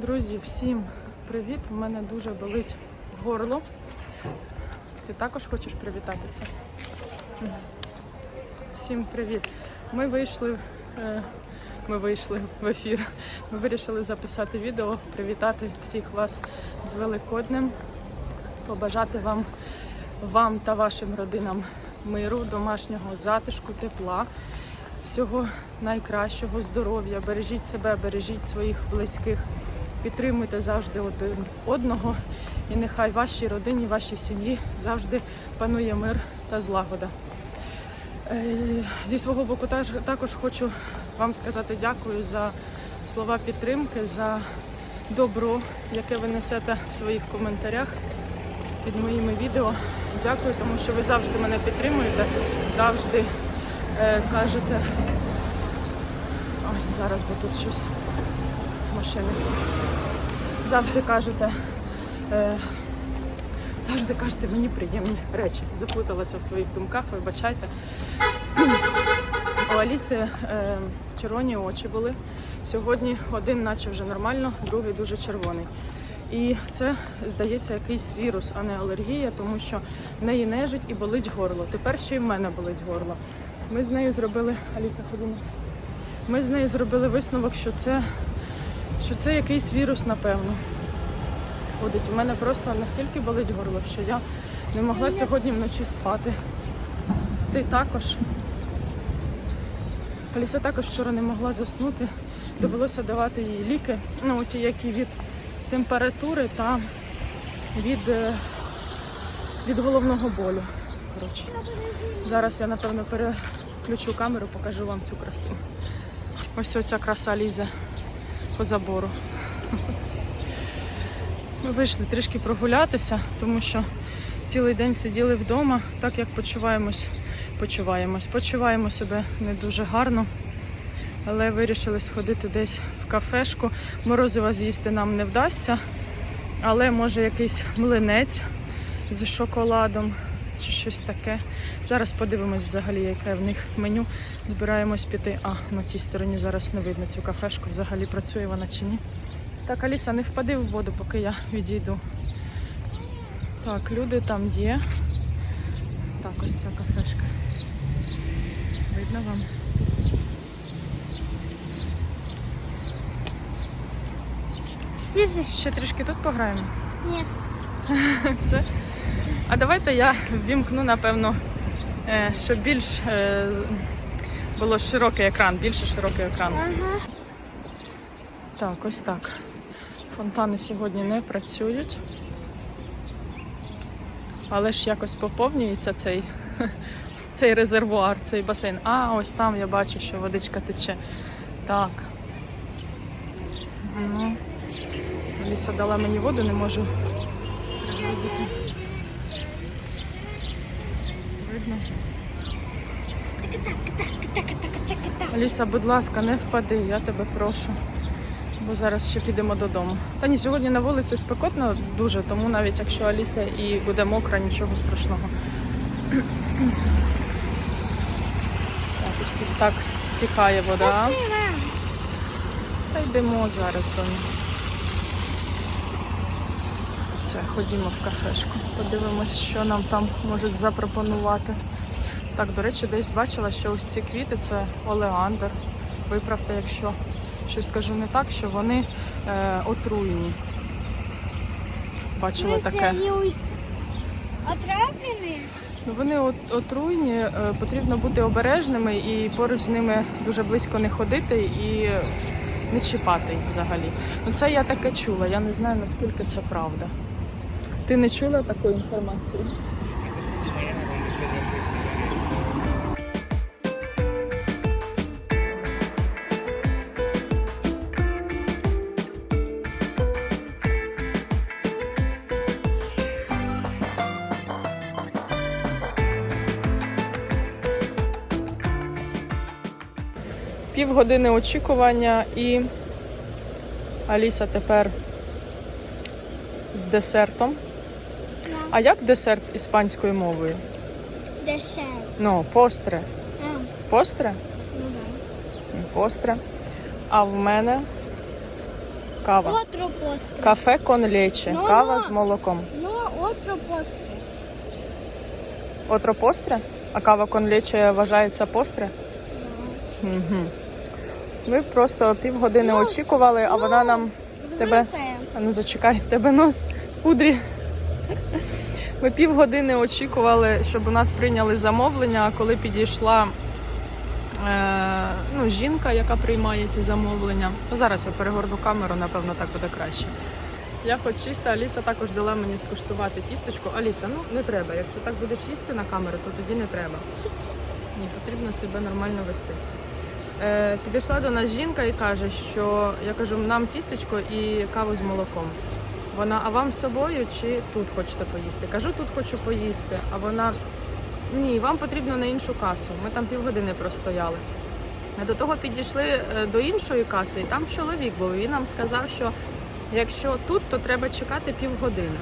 Друзі, всім привіт! У мене дуже болить горло. Ти також хочеш привітатися? Всім привіт! Ми вийшли, е, ми вийшли в ефір. Ми вирішили записати відео, привітати всіх вас з Великоднем, побажати вам, вам та вашим родинам миру, домашнього затишку, тепла, всього найкращого, здоров'я. Бережіть себе, бережіть своїх близьких. Підтримуйте завжди один одного, і нехай вашій родині, вашій сім'ї завжди панує мир та злагода. Е, Зі свого боку також хочу вам сказати дякую за слова підтримки, за добро, яке ви несете в своїх коментарях під моїми відео. Дякую, тому що ви завжди мене підтримуєте, завжди е, кажете. Ой, зараз бо тут щось машини. Завжди кажете, е, завжди кажете мені приємні речі. Заплуталася в своїх думках, вибачайте. У Аліси е, червоні очі були. Сьогодні один, наче вже нормально, другий дуже червоний. І це, здається, якийсь вірус, а не алергія, тому що в неї нежить і болить горло. Тепер ще й в мене болить горло. Ми з нею зробили. Аліса, ходімо. Ми з нею зробили висновок, що це, що це якийсь вірус, напевно. Ходить. У мене просто настільки болить горло, що я не могла сьогодні вночі спати. Ти також. Аліса також вчора не могла заснути. Довелося давати їй ліки, ну ті, які від температури та від, е, від головного болю. Коротше. Зараз я, напевно, переключу камеру, покажу вам цю красу. Ось оця краса лізе по забору. Ми вийшли трішки прогулятися, тому що цілий день сиділи вдома, так як почуваємось, почуваємось, почуваємо себе не дуже гарно. Але вирішили сходити десь в кафешку. Морозива з'їсти нам не вдасться, але може якийсь млинець з шоколадом чи щось таке. Зараз подивимось взагалі, яке в них меню. Збираємось піти. А, на тій стороні зараз не видно цю кафешку. Взагалі працює вона чи ні. Так, Аліса, не впади в воду, поки я відійду. Так, люди там є. Так, ось ця кафешка. Видно вам? Ще трішки тут пограємо. Нет. Все. А давайте я ввімкну, напевно, е, щоб більш е, було широкий екран, більше широкий екран. Ага. Так, ось так. Фонтани сьогодні не працюють. Але ж якось поповнюється цей, цей резервуар, цей басейн. А, ось там я бачу, що водичка тече. Так. Ну. Ліса дала мені воду, не можу. приблизити. Видно? Аліса, будь ласка, не впади, я тебе прошу. Бо зараз ще підемо додому. Та ні, сьогодні на вулиці спекотно дуже, тому навіть якщо Аліса і буде мокра, нічого страшного. Так, ось тут так стікає вода. Та йдемо зараз до них. Все, ходімо в кафешку. Подивимось, що нам там можуть запропонувати. Так, до речі, десь бачила, що ось ці квіти це олеандр. Виправте, якщо щось кажу не так, що вони е, отруйні. Бачила таке. Они? Ну, Вони от, отруйні, е, потрібно бути обережними і поруч з ними дуже близько не ходити і не чіпати їх взагалі. Ну це я таке чула, я не знаю наскільки це правда. Ти не чула такої інформації? Півгодини очікування і Аліса тепер з десертом. Да. А як десерт іспанською мовою? Дешевле. Ну, постре. А, Постре? ну да. Постре. А в мене Кава. Otro postre. Кафе конлече. Ну, Кава ну. з молоком. No, otro postre. Отро постре? А кава конлече вважається постре? Угу. Ми просто півгодини Ну, очікували, а вона нам тебе. Взрослая. А ну зачекай, тебе нос в пудрі. Ми півгодини очікували, щоб у нас прийняли замовлення, а коли підійшла е, ну, жінка, яка приймає ці замовлення. Ну, зараз я перегорну камеру, напевно, так буде краще. Я хоч чиста, Аліса також дала мені скуштувати тістечко. Аліса, ну не треба. Якщо так будеш їсти на камеру, то тоді не треба. Ні, потрібно себе нормально вести. Е, підійшла до нас жінка і каже, що я кажу, нам тістечко і каву з молоком. Вона, а вам з собою чи тут хочете поїсти? Кажу, тут хочу поїсти. А вона ні, вам потрібно на іншу касу. Ми там півгодини простояли. А до того підійшли е, до іншої каси, і там чоловік був. і Він нам сказав, що якщо тут, то треба чекати півгодини.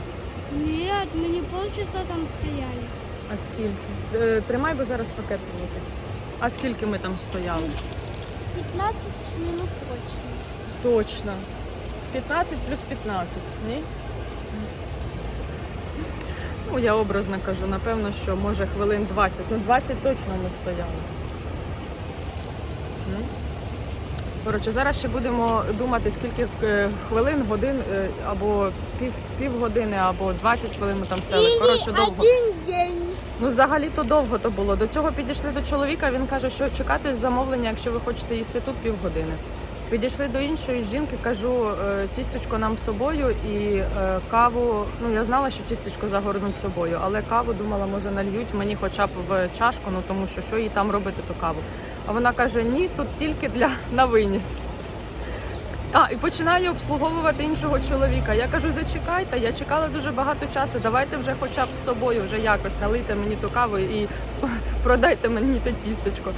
Мы не полчаса там стояли. А скільки? Е, Тримай, бо зараз пакет влетить. А скільки ми там стояли? 15 минут точно. Точно. 15 плюс 15, ні? Ну, я образно кажу, напевно, що може хвилин 20. Ну, 20 точно ми стояли. Ну. Коротше, зараз ще будемо думати, скільки е, хвилин, годин е, або пів, півгодини, або 20 хвилин ми там стояли. Коротше, довго. один день. Ну, взагалі то довго то було. До цього підійшли до чоловіка. Він каже, що чекати замовлення, якщо ви хочете їсти тут півгодини. Підійшли до іншої жінки, кажу, е, тістечко нам з собою і е, каву. Ну я знала, що тістечко загорнуть собою, але каву думала, може нальють мені хоча б в чашку, ну тому що що їй там робити ту каву. А вона каже: ні, тут тільки для на виніс. А, і починає обслуговувати іншого чоловіка. Я кажу, зачекайте, я чекала дуже багато часу. Давайте вже хоча б з собою вже якось налийте мені ту каву і продайте мені те тістечко.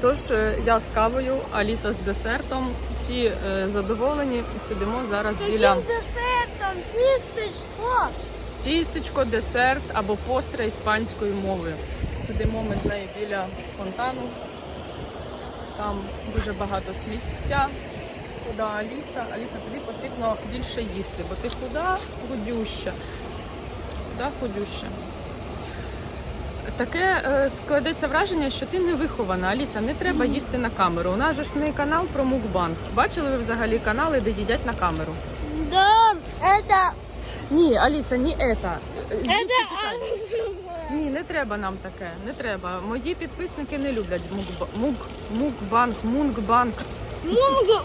Тож е, я з кавою, Аліса з десертом. Всі е, задоволені. Сидимо зараз біля Каким десертом? Тістечко. тістечко, десерт або постра іспанською мовою. Сидимо ми з нею біля фонтану. Там дуже багато сміття. Худа Аліса. Аліса, тобі потрібно більше їсти, бо ти худа, худюща. Худа, худюща. Таке е, складеться враження, що ти не вихована. Аліса, не треба їсти на камеру. У нас же ж не канал про мукбанг. Бачили ви взагалі канали, де їдять на камеру? Да, это... Ні, Аліса, ні ета. Звідси тікай. Ні, не треба нам таке. Не треба. Мої підписники не люблять мукба- мук, мукбанк, мунгбанк. Мунга.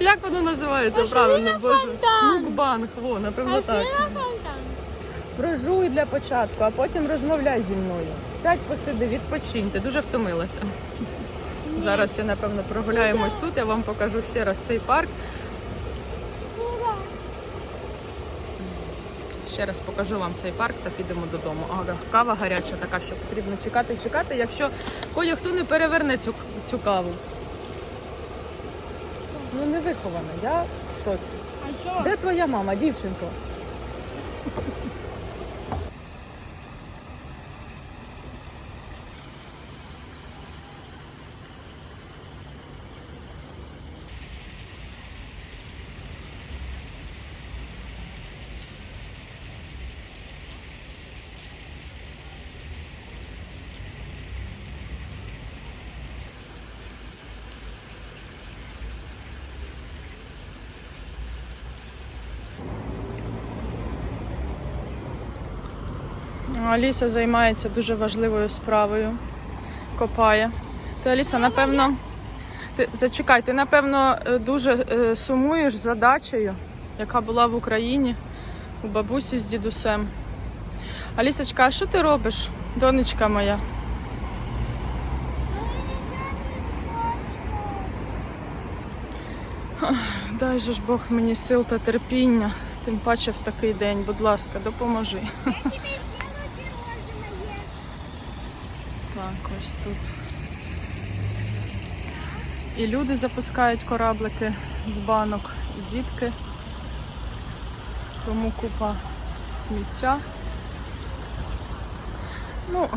Як воно називається правильно? Боже? фонтан. Мукбанк, о, напевно так. Фонтан. Прожуй для початку, а потім розмовляй зі мною. Сядь, посиди, відпочинь. Ти дуже втомилася. Зараз ще, напевно, прогуляємось тут. Я вам покажу ще раз цей парк. Ще раз покажу вам цей парк та підемо додому. Ага, кава гаряча така, що потрібно чекати, чекати, якщо кое-хто не переверне цю, цю каву. Ну не вихована, я в шоці. Де твоя мама, дівчинко? Аліса займається дуже важливою справою. Копає. Ти, Аліса, напевно, ти, зачекай, ти, напевно, е, дуже е, сумуєш за дачею, яка була в Україні у бабусі з дідусем. Алісочка, а що ти робиш, донечка моя? Дай же ж Бог мені сил та терпіння, тим паче в такий день. Будь ласка, допоможи. Я тебе сделаю пирожное. Так, ось тут. І люди запускають кораблики з банок, і дітки. Тому купа сміття. Ну,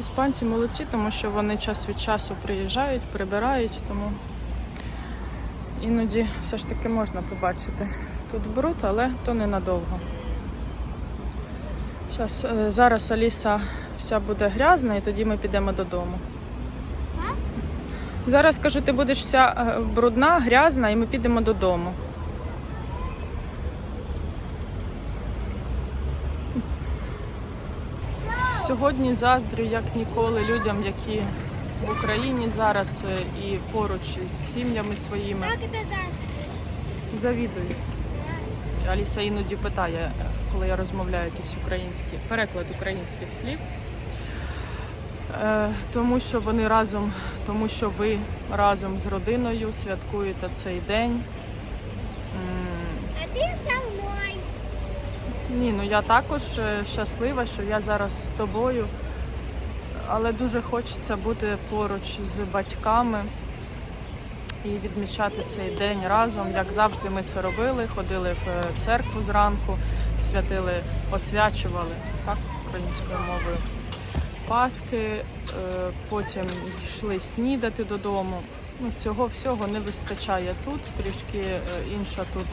іспанці молодці, тому що вони час від часу приїжджають, прибирають, тому іноді все ж таки можна побачити тут бруд, але то ненадовго. Е, зараз Аліса вся буде грязна і тоді ми підемо додому. Зараз кажу, ти будеш вся е, брудна, грязна, і ми підемо додому. Сьогодні заздрю як ніколи людям, які в Україні зараз е, і поруч із сім'ями своїми завідують. Аліса іноді питає, коли я розмовляю якісь українські, переклад українських слів. Е, тому що вони разом, тому що ви разом з родиною святкуєте цей день. А ты со мной. Ні, ну я також е, щаслива, що я зараз з тобою, але дуже хочеться бути поруч з батьками і відмічати цей день разом. Як завжди, ми це робили, ходили в е, церкву зранку, святили, освячували так, українською мовою Паски, е, потім йшли снідати додому. Ну, цього всього не вистачає тут, трішки е, інша тут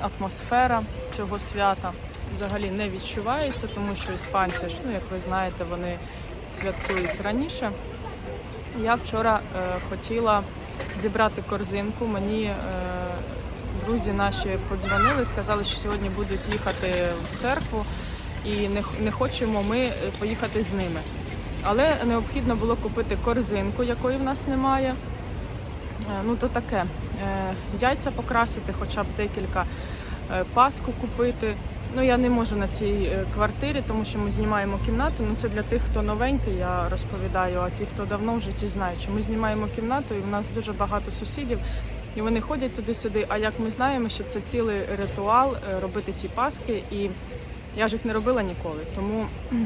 атмосфера цього свята взагалі не відчувається, тому що іспанці, ну як ви знаєте, вони святкують раніше. Я вчора е, хотіла зібрати корзинку. Мені е, друзі наші подзвонили, сказали, що сьогодні будуть їхати в церкву і не, не хочемо ми е, поїхати з ними. Але необхідно було купити корзинку, якої в нас немає. Е, Ну, то таке. Е, Яйця покрасити, хоча б декілька, паску купити. Ну, я не можу на цій квартирі, тому що ми знімаємо кімнату. Ну, це для тих, хто новенький, я розповідаю, а ті, хто давно в житті знають, що ми знімаємо кімнату, і в нас дуже багато сусідів, і вони ходять туди-сюди. А як ми знаємо, що це цілий ритуал робити ті паски, і я ж їх не робила ніколи. Тому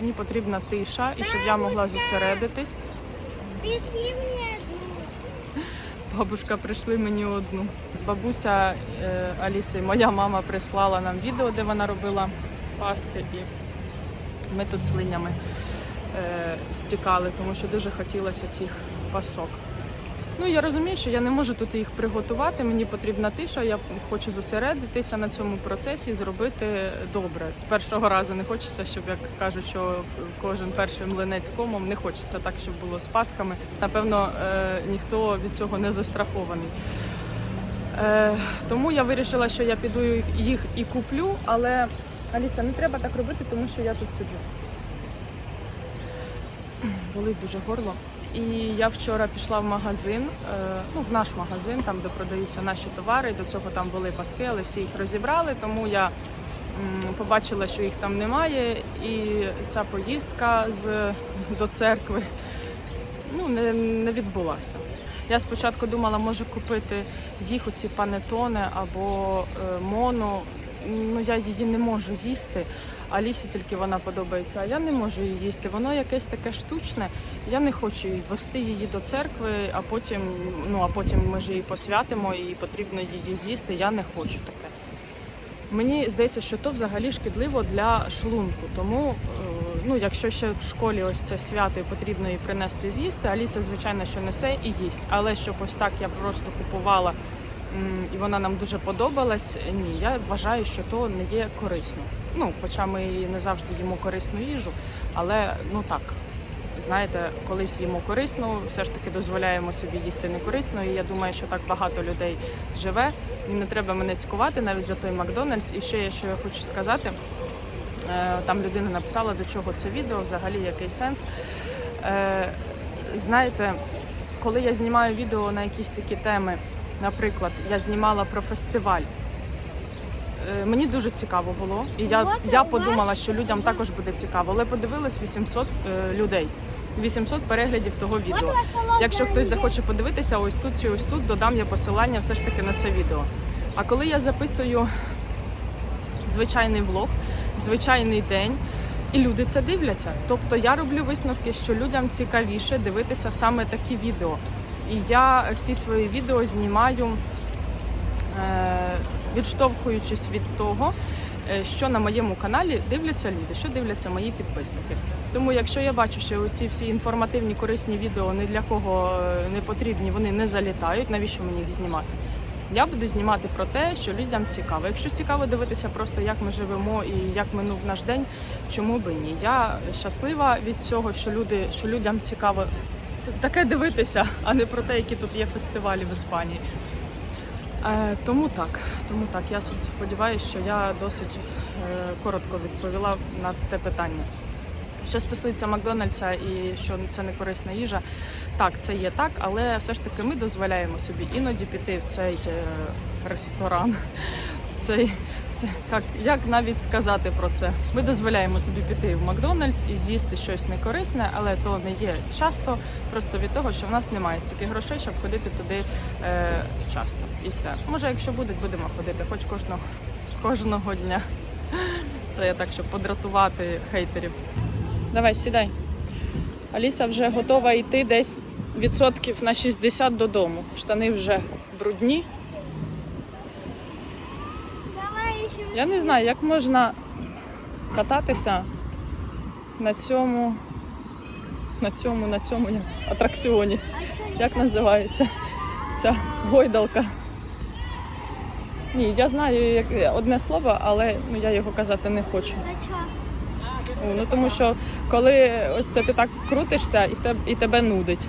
мені потрібна тиша, і щоб я могла зосередитись. Бабушка прийшли мені одну. Бабуся е, Аліси, моя мама прислала нам відео, де вона робила паски, і ми тут з линями е, стікали, тому що дуже хотілося тих пасок. Ну я розумію, що я не можу тут їх приготувати. Мені потрібна тиша. Я хочу зосередитися на цьому процесі зробити добре. З першого разу не хочеться, щоб як кажуть, що кожен перший млинець комом не хочеться так, щоб було з пасками. Напевно, е, ніхто від цього не застрахований. Е, тому я вирішила, що я піду їх і куплю, але Аліса, не треба так робити, тому що я тут сиджу. Болить дуже горло. І я вчора пішла в магазин, е, ну в наш магазин, там де продаються наші товари. До цього там були паски, але всі їх розібрали. Тому я побачила, що їх там немає, і ця поїздка з до церкви ну, не, не відбулася. Я спочатку думала, може купити їх оці панетони або е, моно. Ну я її не можу їсти. А Лісі тільки вона подобається, а я не можу її їсти. Воно якесь таке штучне. Я не хочу вести її до церкви, а потім, ну а потім ми ж її посвятимо і потрібно її з'їсти. Я не хочу таке. Мені здається, що то взагалі шкідливо для шлунку. Тому, е, ну, якщо ще в школі ось це свято і потрібно її принести з'їсти, Аліса, звичайно, що несе і їсть. Але щоб ось так я просто купувала і вона нам дуже подобалась, ні, я вважаю, що то не є корисно. Ну, хоча ми і не завжди їмо корисну їжу, але ну так. Знаєте, колись їмо корисно, все ж таки дозволяємо собі їсти некорисно. І я думаю, що так багато людей живе. І не треба мене цькувати навіть за той Макдональдс. І ще є, що я хочу сказати. Е, Там людина написала, до чого це відео, взагалі який сенс. Е, Знаєте, коли я знімаю відео на якісь такі теми, наприклад, я знімала про фестиваль. е, Мені дуже цікаво було, і я, я подумала, що людям також буде цікаво, але подивилось 800 е, людей, 800 переглядів того відео. Якщо хтось захоче подивитися, ось тут чи ось тут додам я посилання все ж таки на це відео. А коли я записую звичайний влог, звичайний день, і люди це дивляться. Тобто я роблю висновки, що людям цікавіше дивитися саме такі відео. І я всі свої відео знімаю, е, відштовхуючись від того, е, що на моєму каналі дивляться люди, що дивляться мої підписники. Тому, якщо я бачу, що ці всі інформативні корисні відео ні для кого е, не потрібні, вони не залітають, навіщо мені їх знімати? Я буду знімати про те, що людям цікаво. Якщо цікаво дивитися просто, як ми живемо і як минув наш день, чому би ні? Я щаслива від цього, що люди, що людям цікаво це таке дивитися, а не про те, які тут є фестивалі в Іспанії. Е, тому так, тому так. Я сподіваюся, що я досить е, коротко відповіла на те питання. Що стосується Макдональдса і що це не корисна їжа, так, це є так, але все ж таки ми дозволяємо собі іноді піти в цей е, ресторан. Цей, це, як, як навіть сказати про це? Ми дозволяємо собі піти в Макдональдс і з'їсти щось некорисне, але то не є часто, просто від того, що в нас немає стільки грошей, щоб ходити туди е, часто. І все. Може, якщо будуть, будемо ходити, хоч кожного, кожного дня. Це я так, щоб подратувати хейтерів. Давай, сідай. Аліса вже готова йти десь відсотків на 60 додому. Штани вже брудні. Давай еще. Я не знаю, як можна кататися на цьому, на цьому, на цьому атракціоні. Як називається ця гойдалка? Ні, я знаю одне слово, але ну, я його казати не хочу. Ну тому що коли ось це ти так крутишся і в тебе і тебе нудить.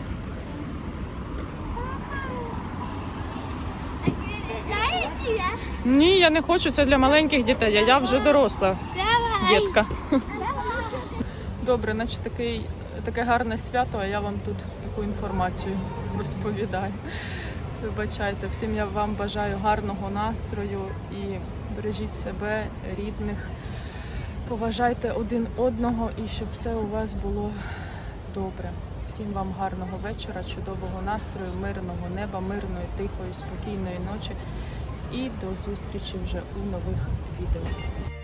А теперь дай тебя. Ні, я не хочу, це для маленьких дітей. а Я вже доросла дітка. Добре, наче такий, таке гарне свято, а я вам тут таку інформацію розповідаю. Вибачайте, всім я вам бажаю гарного настрою і бережіть себе, рідних. Поважайте один одного і щоб все у вас було добре. Всім вам гарного вечора, чудового настрою, мирного неба, мирної, тихої, спокійної ночі і до зустрічі вже у нових відео.